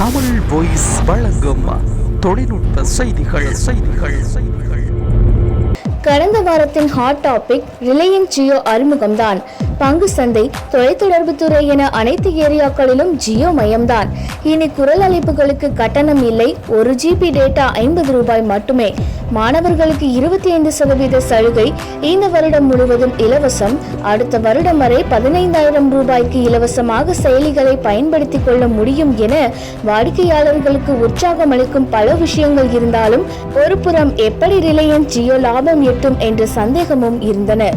Tamil voice வழங்கும் தொழில்நுட்ப செய்திகள் செய்திகள் செய்திகள். கடந்த வாரத்தின் ஹாட் டாபிக் ரிலையன்ஸ் ஜியோ அறிமுகம்தான். பங்கு சந்தை தொலைத்தொடர்புத்துறை என அனைத்து ஏரியாக்களிலும் ஜியோ மயம்தான். இனி குரல் அழைப்புகளுக்கு கட்டணம் இல்லை. ஒரு ஜிபி டேட்டா ஐம்பது ரூபாய் மட்டுமே. மாணவர்களுக்கு இருபத்தி ஐந்து சதவீத சலுகை. இந்த வருடம் முழுவதும் இலவசம். அடுத்த வருடம் வரை பதினைந்தாயிரம் ரூபாய்க்கு இலவசமாக செயலிகளை பயன்படுத்திக் கொள்ள முடியும் என வாடிக்கையாளர்களுக்கு உற்சாகம் அளிக்கும் பல விஷயங்கள் இருந்தாலும் ஒருபுறம் எப்படி ரிலையன்ஸ் ஜியோ லாபம் எட்டும் என்ற சந்தேகமும் இருந்தன.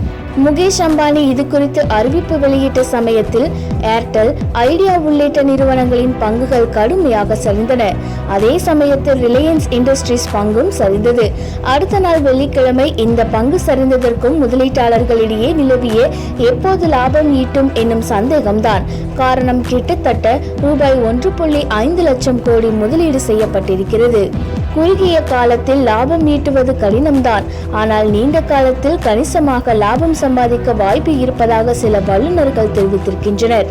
முகேஷ் அம்பானி இது குறித்து அறிவிப்பு வெளியிட்ட சமயத்தில் ஏர்டெல் ஐடியா உள்ளிட்ட நிறுவனங்களின் பங்குகள் கடுமையாக சரிந்தன அதே சமயத்தில் ரிலையன்ஸ் இண்டஸ்ட்ரீஸ் பங்கும் சரிந்தது. அடுத்த நாள் வெள்ளிக்கிழமை இந்த பங்கு சரிந்ததற்கும் முதலீட்டாளர்களிடையே நிலவிய எப்போது லாபம் ஈட்டும் என்னும் சந்தேகம்தான். காரணம் கிட்டத்தட்ட ரூபாய் ஒன்று புள்ளி ஐந்து லட்சம் கோடி முதலீடு செய்யப்பட்டிருக்கிறது. குறுகிய காலத்தில் லாபம் ஈட்டுவது கடினம்தான். ஆனால் நீண்ட காலத்தில் கணிசமாக லாபம் சம்பாதிக்க வாய்ப்பு இருப்பதாக சில வல்லுநர்கள் தெரிவித்திருக்கின்றனர்.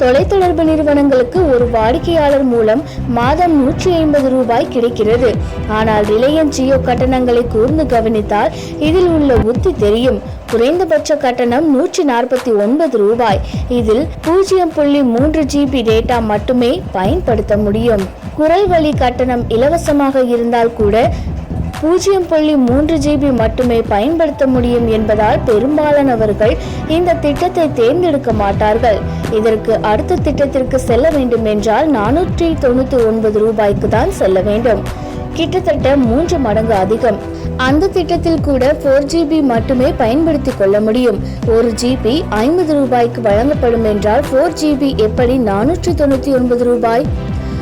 தொலைத்தொடர்பு நிறுவனங்களுக்கு ஒரு வாடிக்கையாளர் மூலம் மாதம் நூற்றி ஐம்பது ரூபாய் கிடைக்கிறது. ஆனால் ரிலையன்ஸ் ஜியோ கட்டணங்களை கூர்ந்து கவனித்தால் இதில் உள்ள உத்தி தெரியும். குறைந்தபட்ச கட்டணம் நூற்றி நாற்பத்தி ஒன்பது ரூபாய். இதில் பூஜ்ஜியம் புள்ளி மூன்று ஜிபி டேட்டா மட்டுமே பயன்படுத்த முடியும். குரல் வழி கட்டணம் இலவசமாக இருந்தால் கூட பூஜ்ஜியம் புள்ளி மூன்று ஜிபி மட்டுமே பயன்படுத்த முடியும் என்பதால் பெரும்பாலானவர்கள் இந்த திட்டத்தை தேர்ந்தெடுக்க மாட்டார்கள். இதற்கு அடுத்த திட்டத்திற்கு செல்ல வேண்டும் என்றால் நானூற்றி தொண்ணூற்றி ஒன்பது ரூபாய்க்கு தான் செல்ல வேண்டும். கிட்டத்தட்ட மூன்று மடங்கு அதிகம். அந்த திட்டத்தில் கூட ஃபோர் ஜிபி மட்டுமே பயன்படுத்திக் கொள்ள முடியும். ஒரு ஜிபி ஐம்பது ரூபாய்க்கு வழங்கப்படும் என்றால் ஃபோர் ஜிபி எப்படி நானூற்றி தொண்ணூற்றி ஒன்பது ரூபாய்?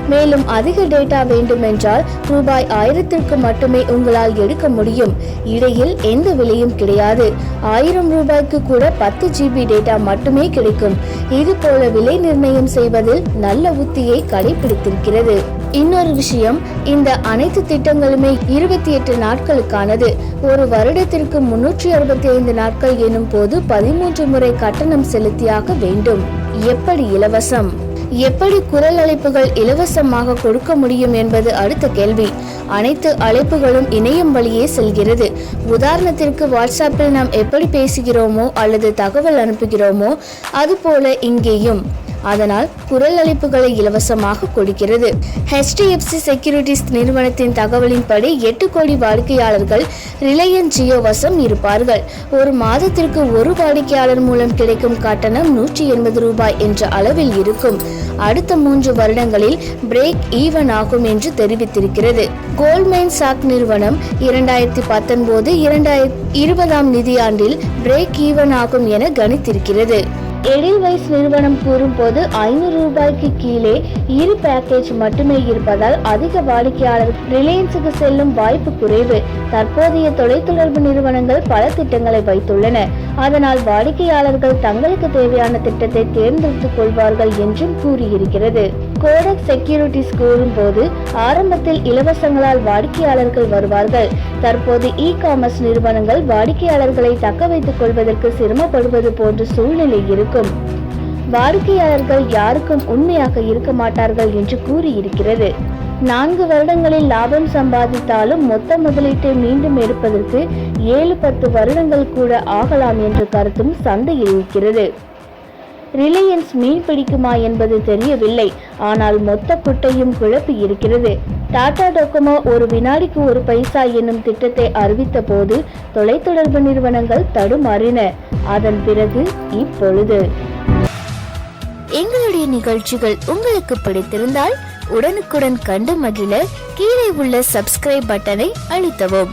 மேலும் அதிக டேட்டா வேண்டுமென்றால் ரூபாய் ஆயிரத்திற்கு மட்டுமே உங்களால் எடுக்க முடியும். இடையில் எந்த விலையும் கிடையாது. ஆயிரம் ரூபாய்க்கு கூட பத்து ஜிபி டேட்டா மட்டுமே கிடைக்கும். இது போல விலை நிர்ணயம் செய்வதில் நல்ல உத்தியை கடைபிடித்திருக்கிறது. இன்னொரு விஷயம் இந்த அனைத்து திட்டங்களுமே இருபத்தி எட்டு நாட்களுக்கானது. ஒரு வருடத்திற்கு முன்னூற்றி அறுபத்தி ஐந்து நாட்கள் எனும் போது பதிமூன்று முறை கட்டணம் செலுத்தியாக வேண்டும். எப்படி இலவசம்? எப்படி குரல் அழைப்புகள் இலவசமாக கொடுக்க முடியும் என்பது அடுத்த கேள்வி. அனைத்து அழைப்புகளும் இணையம் வழியே செல்கிறது. உதாரணத்திற்கு வாட்ஸ்அப்பில் நாம் எப்படி பேசுகிறோமோ அல்லது தகவல் அனுப்புகிறோமோ அதுபோல இங்கேயும். அதனால் குரல் அழைப்புகளை இலவசமாக கொடுக்கிறது. ஹெச்டிஎஃப்சி செக்யூரிட்டிஸ் நிறுவனத்தின் தகவலின்படி எட்டு கோடி வாடிக்கையாளர்கள் ரிலையன்ஸ் ஜியோ வசம் இருப்பார்கள். ஒரு மாதத்திற்கு ஒரு வாடிக்கையாளர் மூலம் கிடைக்கும் கட்டணம் நூற்றி எண்பது ரூபாய் என்ற அளவில் இருக்கும். அடுத்த மூன்று வருடங்களில் பிரேக் ஈவன் ஆகும் என்று தெரிவித்திருக்கிறது. கோல்ட்மேன் சாக் நிறுவனம் இரண்டாயிரத்தி பத்தொன்பது இரண்டாயிரத்தி இருபதாம் நிதியாண்டில் பிரேக் ஈவன் ஆகும் என கணித்திருக்கிறது. எடில்வைஸ் நிறுவனம் கூறும்போது ஐநூறு ரூபாய்க்கு கீழே இரு பேக்கேஜ் மட்டுமே இருப்பதால் அதிக வாடிக்கையாளர் ரிலையன்ஸுக்கு செல்லும் வாய்ப்பு குறைவு. தற்போதைய தொலைத்தொடர்பு நிறுவனங்கள் பல திட்டங்களை வைத்துள்ளன. அதனால் வாடிக்கையாளர்கள் தங்களுக்கு தேவையான திட்டத்தை தேர்ந்தெடுத்துக் கொள்வார்கள் என்றும் கூறியிருக்கிறது. கோடெக் செக்யூரிட்டிஸ் கூறும்போது ஆரம்பத்தில் இலவசங்களால் வாடிக்கையாளர்கள் வருவார்கள். தற்போது இ காமர்ஸ் நிறுவனங்கள் வாடிக்கையாளர்களை தக்க வைத்துக் கொள்வதற்கு சிரமப்படுவது போன்ற சூழ்நிலை இருக்கும். வாடிக்கையாளர்கள் யாருக்கும் உண்மையாக இருக்க மாட்டார்கள் என்று கூறியிருக்கிறது. நான்கு வருடங்களில் லாபம் சம்பாதித்தாலும் மொத்த முதலீட்டை மீண்டும் எடுப்பதற்கு ஏழு பத்து வருடங்கள் கூட ஆகலாம் என்ற கருத்தும் சந்தையில் இருக்கிறது. ரிலையன்ஸ் மீன் பிடிக்குமா என்பது தெரியவில்லை. ஆனால் மொத்த குட்டையும் குழப்பி இருக்கிறது. டாடா டொகோமோ ஒரு வினாடிக்கு ஒரு பைசா என்னும் திட்டத்தை அறிவித்த போது தொலைத்தொடர்பு நிறுவனங்கள் தடுமாறின. அதன் பிறகு இப்பொழுது. எங்களுடைய நிகழ்ச்சிகள் உங்களுக்கு பிடித்திருந்தால் உடனுக்குடன் கண்டு மகிழ கீழே உள்ள சப்ஸ்கிரைப் பட்டனை அழுத்தவும்.